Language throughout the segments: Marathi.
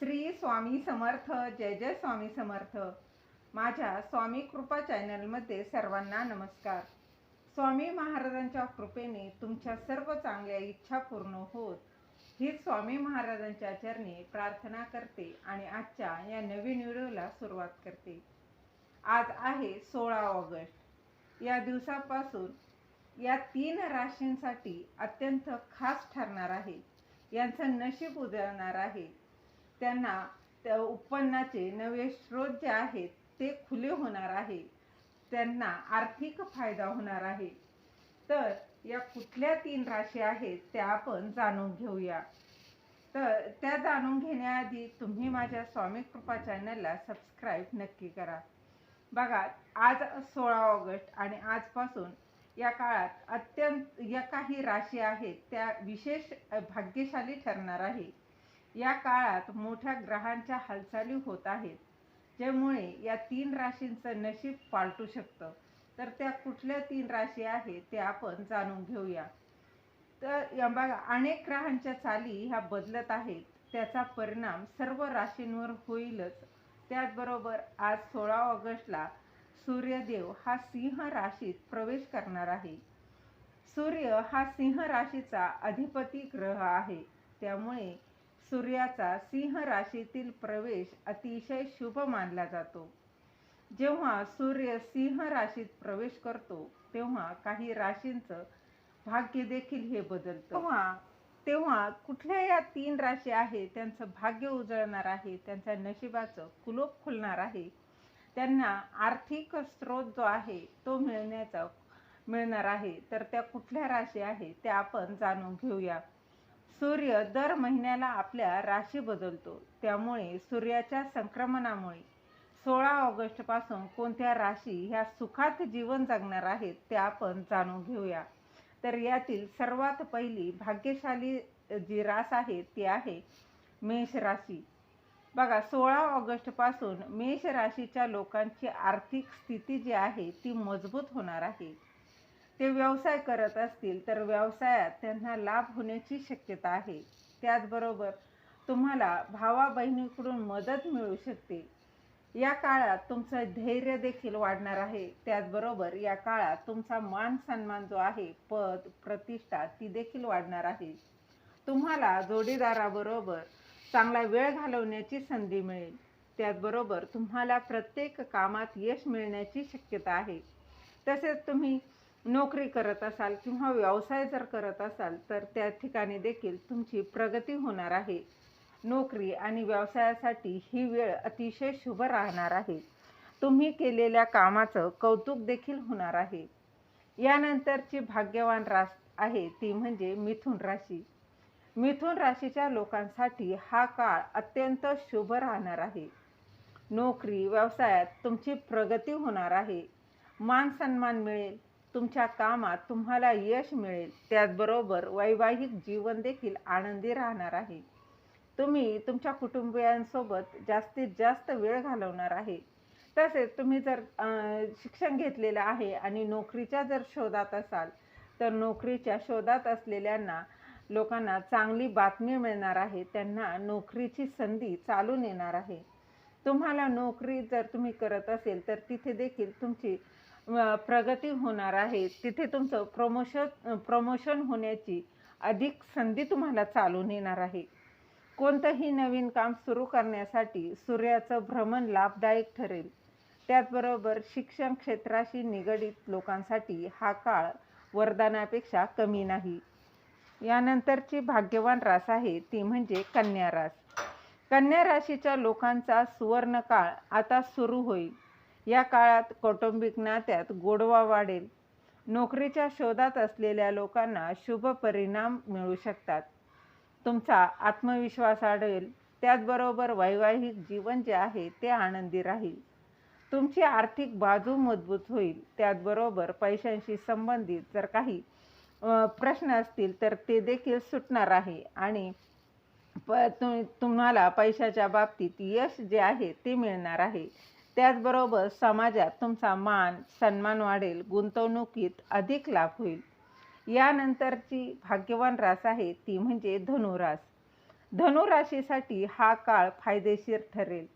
श्री स्वामी समर्थ जय जय स्वामी समर्थ. माझ्या स्वामी कृपा चॅनलमध्ये सर्वांना नमस्कार. स्वामी महाराजांच्या कृपेने तुमच्या सर्व चांगल्या इच्छा पूर्ण होत. ही स्वामी महाराजांच्या चरणी प्रार्थना करते आणि आजच्या या नवीन व्हिडिओला सुरुवात करते. आज आहे सोळा ऑगस्ट. या दिवसापासून या तीन राशींसाठी अत्यंत खास ठरणार आहे. यांचं नशीब उजळणार आहे. त्यांना त्या उत्पन्नाचे नवे स्रोत जे आहेत ते खुले होणार आहे. त्यांना आर्थिक फायदा होणार आहे. तर या कुठल्या तीन राशी आहेत त्या आपण जाणून घेऊया. तर त्या जाणून घेण्याआधी तुम्ही माझ्या स्वामी कृपा चॅनलला सबस्क्राईब नक्की करा. बघा आज सोळा ऑगस्ट आणि आजपासून या काळात अत्यंत या काही राशी आहेत त्या विशेष भाग्यशाली ठरणार आहे. या काळात मोठ्या ग्रहांच्या हालचाली होत आहेत ज्यामुळे या तीन राशींचं नशीब पालटू शकतं. तर त्या कुठल्या तीन राशी आहेत ते आपण जाणून घेऊया. तर बघा अनेक ग्रहांच्या चाली ह्या बदलत आहेत. त्याचा परिणाम सर्व राशींवर होईलच. त्याचबरोबर आज सोळा ऑगस्टला सूर्यदेव हा सिंह राशीत प्रवेश करणार आहे. सूर्य हा सिंह राशीचा अधिपती ग्रह आहे. त्यामुळे सूर्याचा सिंह राशीतील प्रवेश अतिशय शुभ मानला जातो. जेव्हा सूर्य सिंह राशीत प्रवेश करतो तेव्हा काही राशींचं भाग्य देखील हे बदलतं. तेव्हा तेव्हा कुठल्या या तीन राशी आहे त्यांचं भाग्य उजळणार आहे त्यांच्या नशिबाचं कुलोप खुलणार आहे त्यांना आर्थिक स्रोत जो आहे तो मिळण्याचा मिळणार आहे. तर त्या कुठल्या राशी आहे त्या आपण जाणून घेऊया. सूर्य दर महिन्याला आपल्या राशी बदलतो. त्यामुळे सूर्याच्या संक्रमणामुळे सोळा ऑगस्टपासून कोणत्या राशी ह्या सुखात जीवन जगणार आहेत ते आपण जाणून घेऊया. तर यातील सर्वात पहिली भाग्यशाली जी रास आहे ती आहे मेष राशी. बघा सोळा ऑगस्टपासून मेष राशीच्या लोकांची आर्थिक स्थिती जी आहे ती मजबूत होणार आहे. ते व्यवसाय करत असतील तर व्यवसायात त्यांना लाभ होण्याची शक्यता आहे. त्याचबरोबर तुम्हाला भावा बहिणीकडून मदत मिळू शकते. या काळात तुमचं धैर्य देखील वाढणार आहे. त्याचबरोबर या काळात तुमचा मान सन्मान जो आहे पद प्रतिष्ठा ती देखील वाढणार आहे. तुम्हाला जोडीदाराबरोबर चांगला वेळ घालवण्याची संधी मिळेल. त्याचबरोबर तुम्हाला प्रत्येक कामात यश मिळण्याची शक्यता आहे. तसेच तुम्ही नोकरी करत असाल किंवा व्यवसाय जर करत असाल तर त्या ठिकाणी देखील तुमची प्रगती होणार आहे. नोकरी आणि व्यवसायासाठी ही वेळ अतिशय शुभ राहणार आहे. तुम्ही केलेल्या कामाचं कौतुक देखील होणार आहे. यानंतरची भाग्यवान रास आहे ती म्हणजे मिथुन राशी. मिथुन राशीच्या लोकांसाठी हा काळ अत्यंत शुभ राहणार आहे. नोकरी व्यवसायात तुमची प्रगती होणार आहे. मान सन्मान मिळेल. तुमच्या कामात तुम्हाला यश मिळेल. त्याचबरोबर वैवाहिक जीवन देखील आनंदी राहणार आहे. तुम्ही तुमच्या कुटुंबियांसोबत जास्तीत जास्त वेळ घालवणार आहे. तसेच तुम्ही जर शिक्षण घेतलेलं आहे आणि नोकरीच्या जर शोधात असाल तर नोकरीच्या शोधात असलेल्यांना लोकांना चांगली बातमी मिळणार आहे. त्यांना नोकरीची संधी चालून येणार आहे. तुम्हाला नोकरी जर तुम्ही करत असेल तर तिथे देखील तुमची प्रगती होणार आहे. तिथे तुमचं प्रमोशन प्रमोशन होण्याची अधिक संधी तुम्हाला चालून येणार आहे. कोणतंही नवीन काम सुरू करण्यासाठी सूर्याचं भ्रमण लाभदायक ठरेल. त्याचबरोबर शिक्षण क्षेत्राशी निगडीत लोकांसाठी हा काळ वरदानापेक्षा कमी नाही. यानंतरची भाग्यवान रास आहे ती म्हणजे कन्या रास. कन्या राशीच्या लोकांचा सुवर्ण काळ आता सुरू होईल. या काळात कौटुंबिक नात्यात गोडवा वाढेल. नोकरीच्या शोधात असलेल्या लोकांना शुभ परिणाम मिळू शकतात. तुमचा आत्मविश्वास वाढेल त्याचबरोबर वैवाहिक जीवन जे आहे ते आनंदी राहील. तुमची आर्थिक बाजू मजबूत होईल. त्याचबरोबर पैशांशी संबंधित जर काही प्रश्न असतील तर ते देखील सुटणार आहे. आणि प तु तुम्हाला पैशाच्या बाबतीत यश जे आहे ते मिळणार आहे. त्याचबरोबर समाजात तुमचा मान सन्मान वाढेल गुंतवणुकीत अधिक लाभ होईल. यानंतरची भाग्यवान रास आहे ती म्हणजे धनुरास. धनुराशीसाठी हा काळ फायदेशीर ठरेल.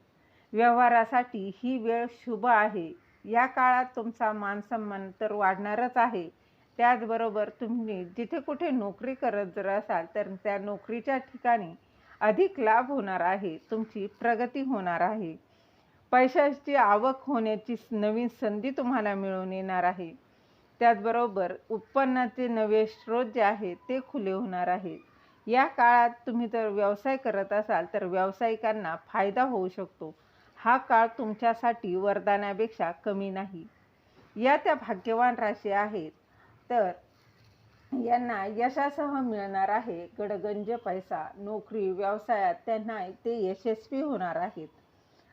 व्यवहारासाठी ही वेळ शुभ आहे. या काळात तुमचा मानसन्मान तर वाढणारच आहे. त्याचबरोबर तुम्ही जिथे कुठे नोकरी करत जर असाल तर त्या नोकरीच्या ठिकाणी अधिक लाभ होणार आहे. तुमची प्रगती होणार आहे. पैशाची आवक होण्याची नवीन संधी तुम्हाला मिळून येणार आहे. त्याचबरोबर उत्पन्नाचे नवे स्रोत जे आहेत ते खुले होणार आहेत या काळात तुम्ही जर व्यवसाय करत असाल तर व्यावसायिकांना फायदा होऊ शकतो. हा काळ तुमच्यासाठी वरदानापेक्षा कमी नाही. या त्या भाग्यवान राशी आहेत. तर यांना यशासह मिळणार आहे गडगंज पैसा. नोकरी व्यवसायात त्यांना ते यशस्वी होणार आहेत.